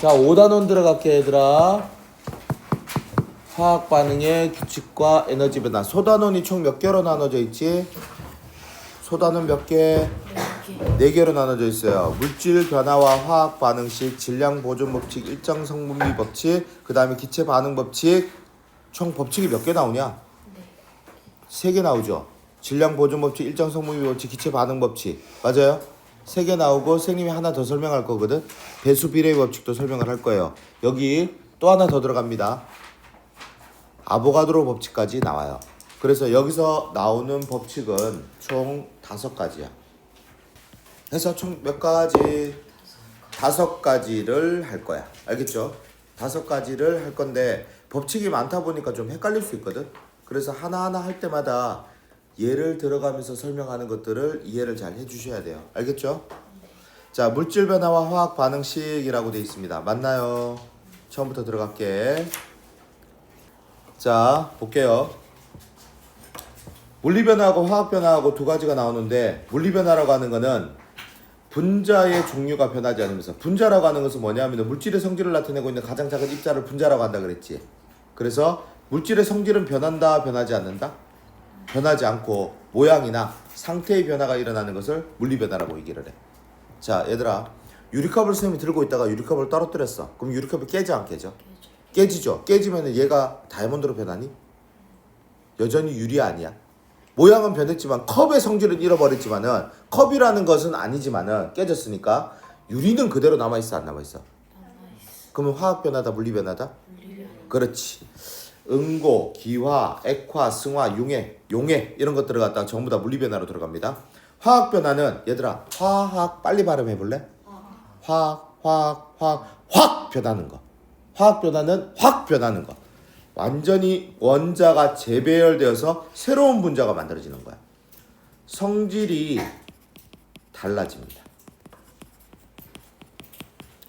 자, 5단원 들어갈게 얘들아. 화학 반응의 규칙과 에너지 변화. 소단원이 총 몇 개로 나눠져 있지? 소단원 몇 개? 네 개로 나눠져 있어요. 물질 변화와 화학 반응식, 질량 보존 법칙, 일정 성분비 법칙, 그 다음에 기체 반응 법칙. 총 법칙이 몇 개 나오냐? 세 개 나오죠. 질량 보존 법칙, 일정 성분비 법칙, 기체 반응 법칙. 맞아요? 세 개 나오고 선생님이 하나 더 설명할 거거든. 배수 비례 법칙도 설명을 할 거예요. 여기 또 하나 더 들어갑니다. 아보가드로 법칙까지 나와요. 그래서 여기서 나오는 법칙은 총 다섯 가지야. 해서 총 몇 가지? 다섯 가지를 할 거야. 알겠죠? 다섯 가지를 할 건데 법칙이 많다 보니까 좀 헷갈릴 수 있거든. 그래서 하나하나 할 때마다 예를 들어가면서 설명하는 것들을 이해를 잘 해주셔야 돼요. 알겠죠? 자, 물질 변화와 화학 반응식이라고 되어 있습니다. 맞나요? 처음부터 들어갈게. 자, 볼게요. 물리 변화하고 화학 변화하고 두 가지가 나오는데 물리 변화라고 하는 거는 분자의 종류가 변하지 않으면서 분자라고 하는 것은 뭐냐면 물질의 성질을 나타내고 있는 가장 작은 입자를 분자라고 한다 그랬지. 그래서 물질의 성질은 변한다, 변하지 않는다? 변하지 않고 모양이나 상태의 변화가 일어나는 것을 물리 변화라고 얘기를 해. 자, 얘들아. 유리컵을 선생님이 들고 있다가 유리컵을 떨어뜨렸어. 그럼 유리컵이 깨져 안 깨져? 깨지죠. 깨지면 얘가 다이아몬드로 변하니? 여전히 유리 아니야. 모양은 변했지만 컵의 성질은 잃어버렸지만은 컵이라는 것은 아니지만은 깨졌으니까 유리는 그대로 남아 있어 안 남아 있어? 그러면 화학 변화다 물리 변화다? 그렇지. 응고, 기화, 액화, 승화, 융해, 용해 이런 것들을 갖다가 전부 다 물리 변화로 들어갑니다. 화학 변화는 얘들아 화학 빨리 발음해 볼래? 화학, 화학, 화학, 확 변하는 거. 화학 변화는 확 변하는 거. 완전히 원자가 재배열되어서 새로운 분자가 만들어지는 거야. 성질이 달라집니다.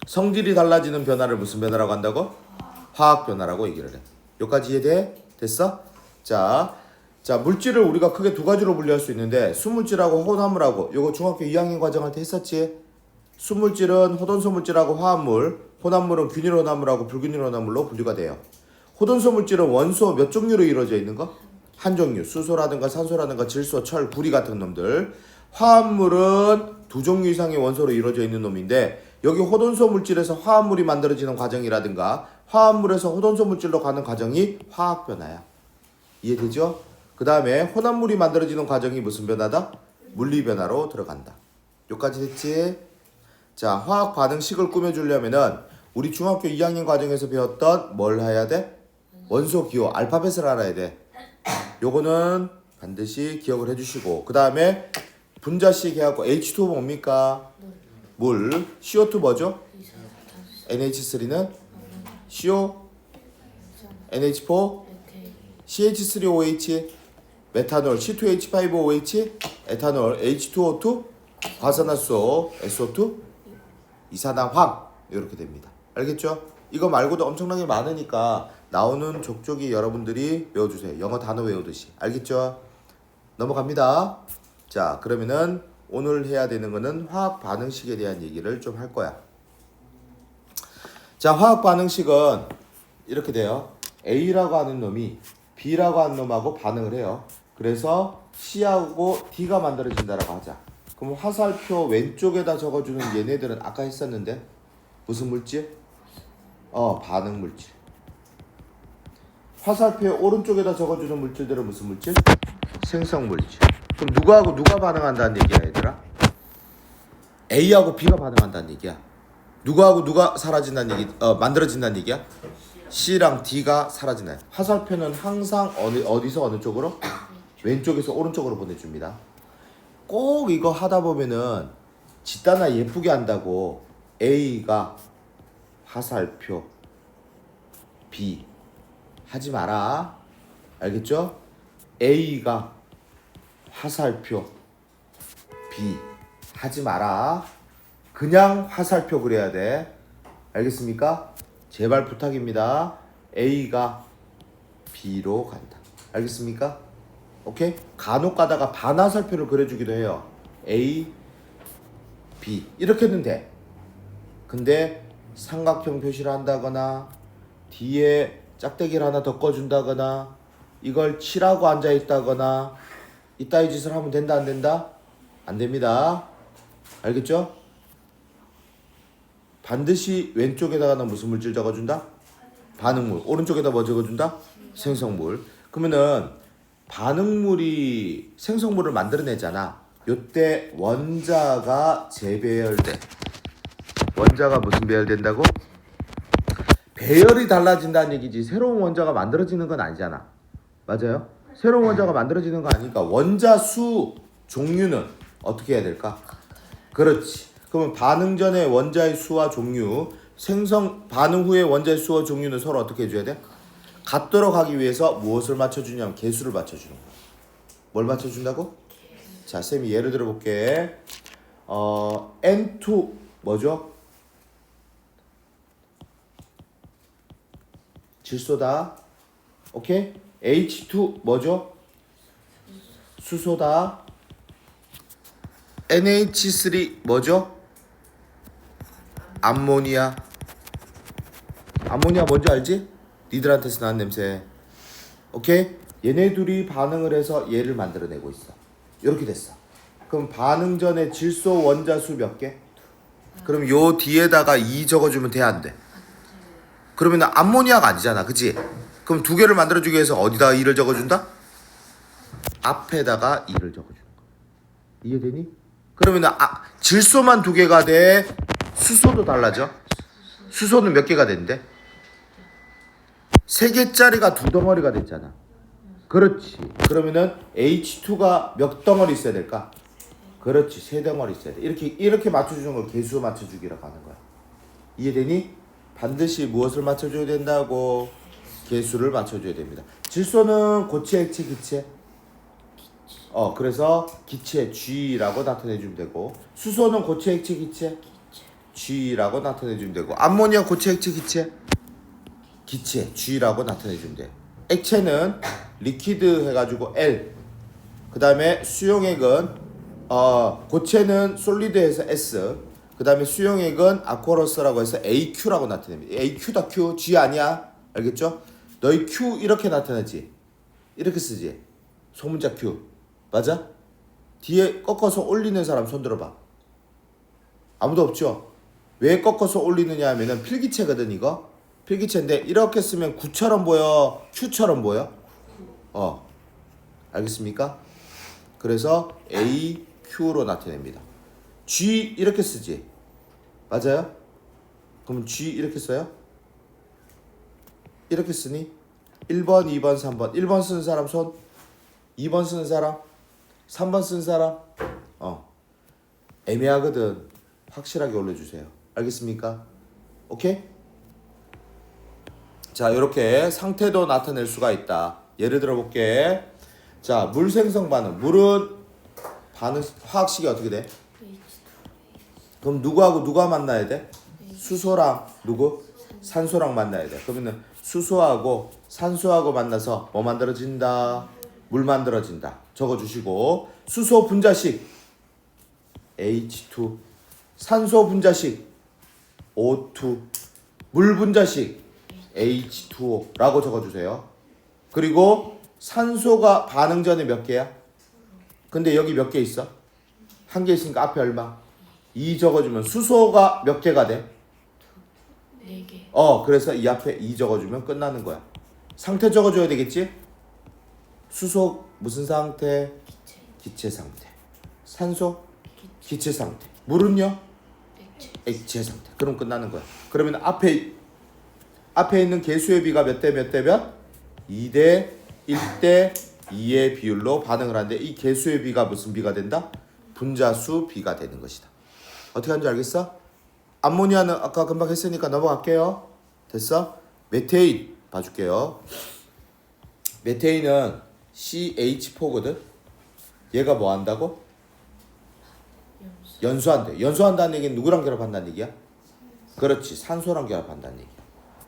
성질이 달라지는 변화를 무슨 변화라고 한다고? 화학 변화라고 얘기를 해. 여기까지 이해돼? 됐어? 자, 자 물질을 우리가 크게 두 가지로 분류할 수 있는데 수물질하고 혼합물하고 요거 중학교 2학년 과정할 때 했었지? 수물질은 호돈소 물질하고 화합물, 혼합물은 균일 혼합물하고 불균일 혼합물로 분류가 돼요. 호돈소 물질은 원소 몇 종류로 이루어져 있는 거? 한 종류. 수소라든가 산소라든가 질소, 철, 구리 같은 놈들. 화합물은 두 종류 이상의 원소로 이루어져 있는 놈인데 여기 호돈소 물질에서 화합물이 만들어지는 과정이라든가 화합물에서 호돈소 물질로 가는 과정이 화학 변화야. 이해되죠? 그 다음에 혼합물이 만들어지는 과정이 무슨 변화다? 물리 변화로 들어간다. 여기까지 됐지? 자, 화학 반응식을 꾸며주려면은 우리 중학교 2학년 과정에서 배웠던 뭘 해야 돼? 원소 기호 알파벳을 알아야 돼. 요거는 반드시 기억을 해주시고 그 다음에 분자식 해갖고 H2O 뭡니까? 물. CO2 뭐죠? NH3는 CO, NH4, CH3OH, 메탄올 C2H5OH, 에탄올 H2O2, 과산화수소 SO2, 이산화황 이렇게 됩니다. 알겠죠? 이거 말고도 엄청나게 많으니까 나오는 족족이 여러분들이 외워주세요. 영어 단어 외우듯이. 알겠죠? 넘어갑니다. 자, 그러면은 오늘 해야 되는 거는 화학 반응식에 대한 얘기를 좀 할 거야. 자, 화학 반응식은 이렇게 돼요. A라고 하는 놈이 B라고 하는 놈하고 반응을 해요. 그래서 C하고 D가 만들어진다라고 하자. 그럼 화살표 왼쪽에다 적어주는 얘네들은 아까 했었는데 무슨 물질? 어, 반응 물질. 화살표 오른쪽에다 적어주는 물질들은 무슨 물질? 생성 물질. 그럼 누구하고 누가 반응한다는 얘기야, 얘들아? A하고 B가 반응한다는 얘기야. 누구하고 누가 사라진다는 얘기, 어, 만들어진다는 얘기야? C랑 D가 사라지나요? 화살표는 항상 어디, 어디서 어느 쪽으로? 왼쪽에서 오른쪽으로 보내줍니다. 꼭 이거 하다 보면은 짓다나 예쁘게 한다고 A가 화살표 B 하지 마라. 알겠죠? A가 화살표 B 하지 마라. 그냥 화살표 그려야 돼. 알겠습니까? 제발 부탁입니다. A가 B로 간다. 알겠습니까? 오케이? 간혹 가다가 반화살표를 그려주기도 해요. A, B 이렇게는 돼. 근데 삼각형 표시를 한다거나 뒤에 짝대기를 하나 더 꺼준다거나 이걸 칠하고 앉아 있다거나 이따위 짓을 하면 된다 안 된다? 안 됩니다. 알겠죠? 반드시 왼쪽에다가는 무슨 물질 적어준다? 반응물. 오른쪽에다 뭐 적어준다? 생성물. 그러면은 반응물이 생성물을 만들어내잖아. 요때 원자가 재배열돼. 원자가 무슨 배열된다고? 배열이 달라진다는 얘기지 새로운 원자가 만들어지는 건 아니잖아. 맞아요? 새로운 원자가 만들어지는 거 아니니까 원자 수 종류는 어떻게 해야 될까? 그렇지. 그러면 반응 전에 원자의 수와 종류, 생성 반응 후에 원자의 수와 종류는 서로 어떻게 해줘야 돼? 같도록 하기 위해서 무엇을 맞춰주냐면 개수를 맞춰주는 거야. 뭘 맞춰준다고? 자, 쌤이 예를 들어 볼게. 어, N2 뭐죠? 질소다. 오케이? H2 뭐죠? 수소다. NH3 뭐죠? 암모니아. 암모니아 뭔지 알지? 니들한테서 나는 냄새. 오케이? 얘네 둘이 반응을 해서 얘를 만들어내고 있어. 이렇게 됐어. 그럼 반응 전에 질소 원자 수 몇 개? 그럼 요 뒤에다가 2 적어주면 돼, 안 돼? 그러면 암모니아가 아니잖아, 그치? 그럼 두 개를 만들어주기 위해서 어디다 2를 적어준다? 앞에다가 2를 적어주는 거야. 이해되니? 그러면 아, 질소만 두 개가 돼. 수소도 달라져. 수소는 몇 개가 된대? 세 개짜리가 두 덩어리가 됐잖아. 그렇지. 그러면은 H2가 몇 덩어리 있어야 될까? 그렇지. 세 덩어리 있어야 돼. 이렇게 이렇게 맞춰주는 걸 개수 맞춰주기라고 하는 거야. 이해되니? 반드시 무엇을 맞춰줘야 된다고? 개수를 맞춰줘야 됩니다. 질소는 고체, 액체, 기체. 어, 그래서 기체 G라고 나타내주면 되고 수소는 고체, 액체, 기체 G라고 나타내주면 되고 암모니아 고체, 액체, 기체 기체 G라고 나타내주면 돼. 액체는 리퀴드 해가지고 L. 그 다음에 수용액은 어 고체는 솔리드해서 S. 그 다음에 수용액은 아쿠아러스라고 해서 AQ라고 나타냅니다. AQ다 Q, G 아니야. 알겠죠? 너희 Q 이렇게 나타나지. 이렇게 쓰지. 소문자 Q. 맞아? 뒤에 꺾어서 올리는 사람 손 들어봐. 아무도 없죠? 왜 꺾어서 올리느냐 하면은 필기체거든 이거. 필기체인데 이렇게 쓰면 9처럼 보여? Q처럼 보여? 어. 알겠습니까? 그래서 A, Q로 나타냅니다. G 이렇게 쓰지. 맞아요? 그럼 G 이렇게 써요? 이렇게 쓰니? 1번, 2번, 3번. 1번 쓰는 사람 손. 2번 쓰는 사람. 3번 쓴 사람. 어. 애매하거든. 확실하게 올려주세요. 알겠습니까? 오케이? 자, 이렇게 상태도 나타낼 수가 있다. 예를 들어 볼게. 자, 물 생성 반응. 물은 반응 화학식이 어떻게 돼? 그럼 누구하고 누가 만나야 돼? 수소랑 누구? 산소랑 만나야 돼. 그러면은 수소하고 산소하고 만나서 뭐 만들어진다? 물 만들어진다. 적어주시고 수소 분자식 H2 산소 분자식 O2 물 분자식 H2O라고 적어주세요. 그리고 산소가 반응 전에 몇 개야? 근데 여기 몇 개 있어? 한 개 있으니까 앞에 얼마? 2 적어주면 수소가 몇 개가 돼? 네 개. 어, 그래서 이 앞에 2 적어주면 끝나는 거야. 상태 적어줘야 되겠지? 수소 무슨 상태? 기체. 기체 상태. 산소? 기체 상태. 물은요? 액체. 액체 상태. 그럼 끝나는 거야. 그러면 앞에 앞에 있는 개수의 비가 몇 대 몇 대 몇? 2대 1대 2의 비율로 반응을 하는데 이 개수의 비가 무슨 비가 된다? 분자수 비가 되는 것이다. 어떻게 하는지 알겠어? 암모니아는 아까 금방 했으니까 넘어갈게요. 됐어? 메테인 봐줄게요. 메테인은 CH4거든. 얘가 뭐 한다고? 연소한대. 연소한다는 얘기는 누구랑 결합한다는 얘기야? 그렇지. 산소랑 결합한다는 얘기야.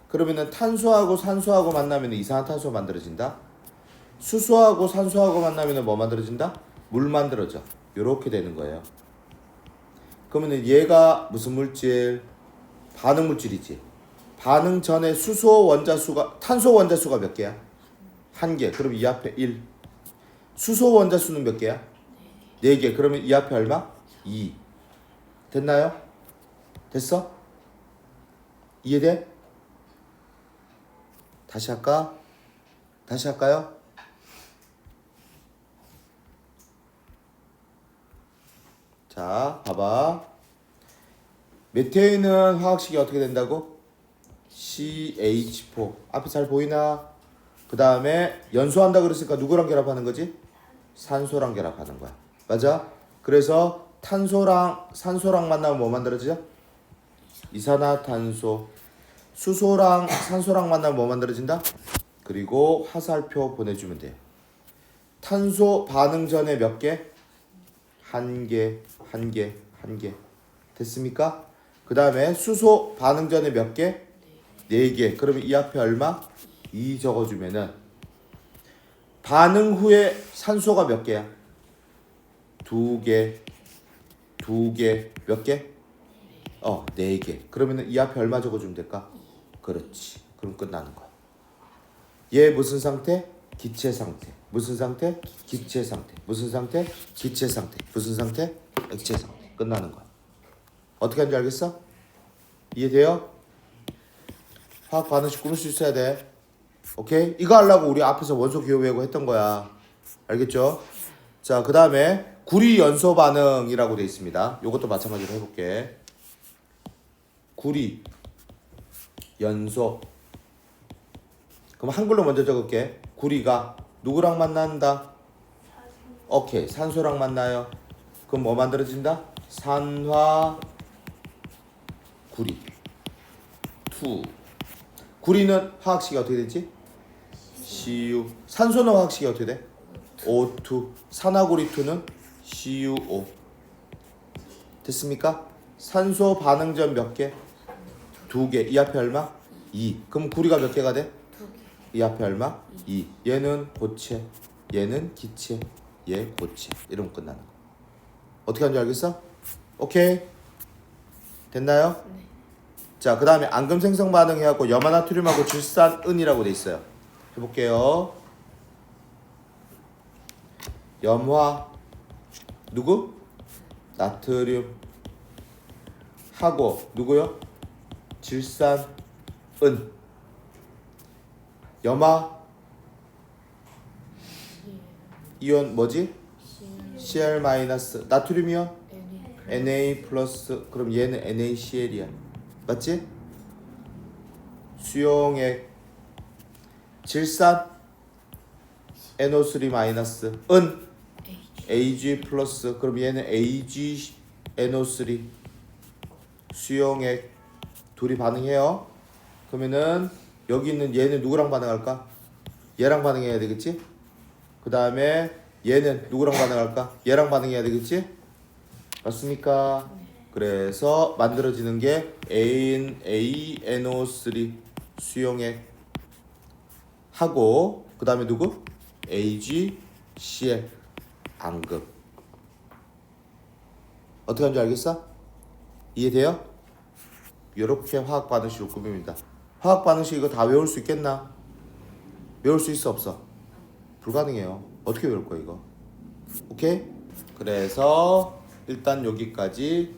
그러면은 탄소하고 산소하고 만나면 이산화탄소 만들어진다. 수소하고 산소하고 만나면 뭐 만들어진다? 물 만들어져. 요렇게 되는 거예요. 그러면은 얘가 무슨 물질? 반응 물질이지. 반응 전에 수소 원자수가 탄소 원자수가 몇 개야? 한 개. 그럼 이 앞에 1. 수소 원자수는 몇 개야? 네 개. 그러면 이 앞에 얼마? 2. 됐나요? 됐어? 이해돼? 다시 할까? 다시 할까요? 자, 봐봐. 메테인은 화학식이 어떻게 된다고? CH4. 앞에 잘 보이나? 그 다음에 연소한다 그랬으니까 누구랑 결합하는 거지? 산소랑 결합하는 거야. 맞아? 그래서 탄소랑 산소랑 만나면 뭐 만들어지죠? 이산화탄소. 수소랑 산소랑 만나면 뭐 만들어진다? 그리고 화살표 보내주면 돼요. 탄소 반응 전에 몇 개? 한 개, 한 개, 한 개. 됐습니까? 그 다음에 수소 반응 전에 몇 개? 네 개. 그러면 이 앞에 얼마? 2 적어주면은 반응 후에 산소가 몇 개야? 두 개, 두 개, 몇 개? 어, 네 개. 그러면은 이 앞에 얼마 적어주면 될까? 그렇지. 그럼 끝나는 거야. 얘 무슨 상태? 기체 상태. 무슨 상태? 기체 상태. 무슨 상태? 기체 상태. 무슨 상태? 액체 상태. 끝나는 거야. 어떻게 하는지 알겠어? 이해돼요? 화학 반응식 꾸밀 수 있어야 돼. 오케이? 이거 하려고 우리 앞에서 원소 기호 외우고 했던 거야. 알겠죠? 자, 그 다음에 구리 연소 반응이라고 돼 있습니다. 요것도 마찬가지로 해볼게. 구리 연소. 그럼 한글로 먼저 적을게. 구리가 누구랑 만난다? 오케이. 산소랑 만나요. 그럼 뭐 만들어진다? 산화 구리. 투. 구리는 화학식이 어떻게 되지? CU. 산소는 화학식이 어떻게 돼? O2. 산화구리2는 CuO. 됐습니까? 산소 반응전 몇 개? 두 개. 이 앞에 얼마? 2. 그럼 구리가 몇 개가 돼? 이 앞에 얼마? 2. 얘는 고체, 얘는 기체, 얘 고체. 이러면 끝나는 거. 어떻게 하는지 알겠어? 오케이. 됐나요? 네. 자, 그 다음에 앙금 생성 반응해갖고 염화나트륨하고 질산은이라고 돼 있어요. 해볼게요. 염화 누구? 나트륨 하고 누구요? 질산은 염화 이온 뭐지? Cl 마이너스 나트륨이요? Na 플러스 그럼 얘는 NaCl이야 맞지? 수용액 질산 NO3 마이너스 은 Ag 플러스 그럼 얘는 Ag NO3 수용액 둘이 반응해요 그러면은 여기 있는 얘는 누구랑 반응할까? 얘랑 반응해야 되겠지? 그 다음에 얘는 누구랑 반응할까? 얘랑 반응해야 되겠지? 맞습니까? 그래서 만들어지는 게 AN, ANO3 수용액 하고 그 다음에 누구? AgCl 앙금 어떻게 하는지 알겠어? 이해돼요? 이렇게 화학 반응식을 꾸밉니다. 화학 반응식 이거 다 외울 수 있겠나? 외울 수 있어 없어? 불가능해요. 어떻게 외울 거야 이거? 오케이? 그래서 일단 여기까지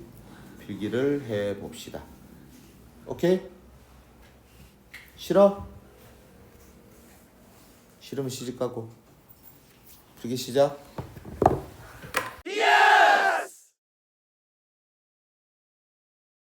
필기를 해 봅시다. 오케이? 싫어? 싫으면 시집 가고. 필기 시작.